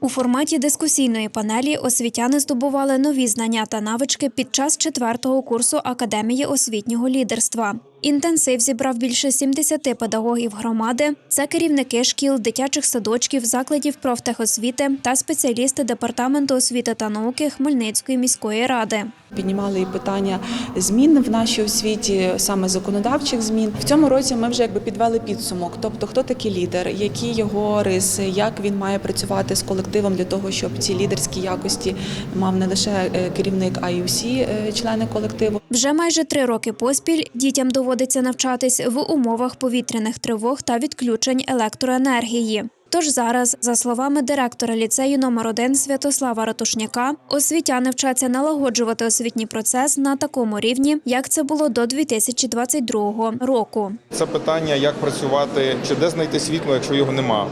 У форматі дискусійної панелі освітяни здобували нові знання та навички під час четвертого курсу Академії освітнього лідерства. Інтенсив зібрав більше 70 педагогів громади. Це керівники шкіл, дитячих садочків, закладів профтехосвіти та спеціалісти департаменту освіти та науки Хмельницької міської ради. Піднімали і питання змін в нашій освіті, саме законодавчих змін. В цьому році ми вже якби підвели підсумок. Тобто, хто такий лідер, які його риси, як він має працювати з колективом для того, щоб ці лідерські якості мав не лише е, керівник, а й усі е, члени колективу. Вже майже три роки поспіль дітям доводиться навчатись в умовах повітряних тривог та відключень електроенергії. Тож зараз, за словами директора ліцею номер 1 Святослава Ратушняка, освітяни вчаться налагоджувати освітній процес на такому рівні, як це було до 2022 року. Це питання, як працювати, чи де знайти світло, якщо його нема.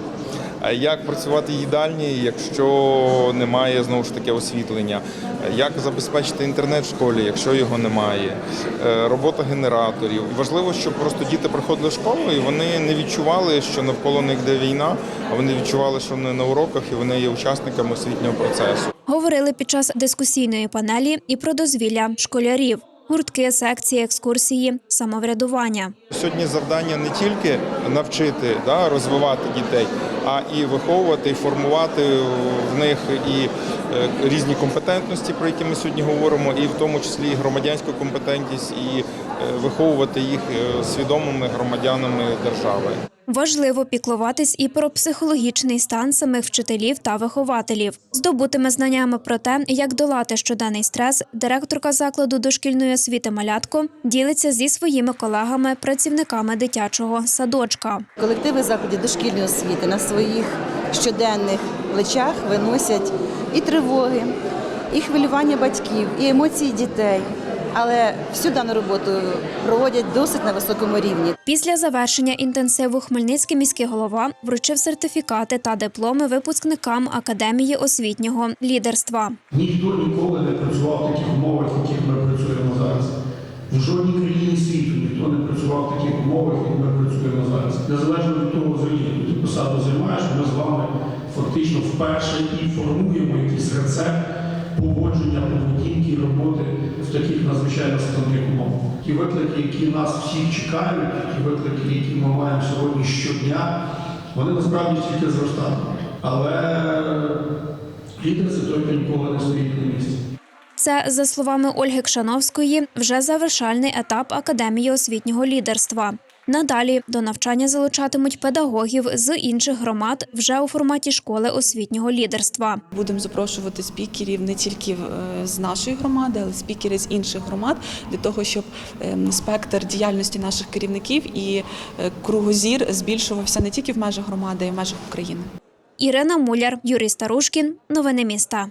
Як працювати в їдальні, якщо немає знову ж таки освітлення? Як забезпечити інтернет в школі, якщо його немає? Е, Робота генераторів. Важливо, щоб просто діти приходили в школу і вони не відчували, що навколо них йде війна, а вони відчували, що вони на уроках і вони є учасниками освітнього процесу. Говорили під час дискусійної панелі і про дозвілля школярів, гуртки, секції, екскурсії, самоврядування. Сьогодні завдання не тільки навчити, да, розвивати дітей, а і виховувати, і формувати в них і е, різні компетентності, про які ми сьогодні говоримо, і в тому числі і громадянську компетентність, і виховувати їх е, свідомими громадянами держави. Важливо піклуватись і про психологічний стан самих вчителів та вихователів. Здобутими знаннями про те, як долати щоденний стрес, директорка закладу дошкільної освіти Малятко ділиться зі своїми колегами, працівниками дитячого садочка. Колективи закладів дошкільної освіти на своїх щоденних плечах виносять і тривоги, і хвилювання батьків, і емоції дітей. Але всю дану роботу проводять досить на високому рівні. Після завершення інтенсиву Хмельницький міський голова вручив сертифікати та дипломи випускникам Академії освітнього лідерства. Ніхто ніколи не працював в таких умовах, в яких ми працюємо зараз. В жодній країні світу ніхто не працював в таких умовах, як ми працюємо зараз. Незалежно від того, яку ти посаду займаєш, ми з вами фактично вперше і формуємо якийсь рецепт поводження поведінки і роботи в таких надзвичайно складних умовах. Ті виклики, які нас всіх чекають, ті виклики, які ми маємо сьогодні щодня, вони насправді тільки зростатимуть. Але лідер це той, хто ніколи не стоїть на місці. Це, за словами Ольги Кшановської, вже завершальний етап Академії освітнього лідерства. Надалі до навчання залучатимуть педагогів з інших громад вже у форматі школи освітнього лідерства. Будемо запрошувати спікерів не тільки е, з нашої громади, але спікери з інших громад для того, щоб ем, спектр діяльності наших керівників і е, кругозір збільшувався не тільки в межах громади, а й в межах України. Ірина Муляр, Юрій Старушкін. Новини міста.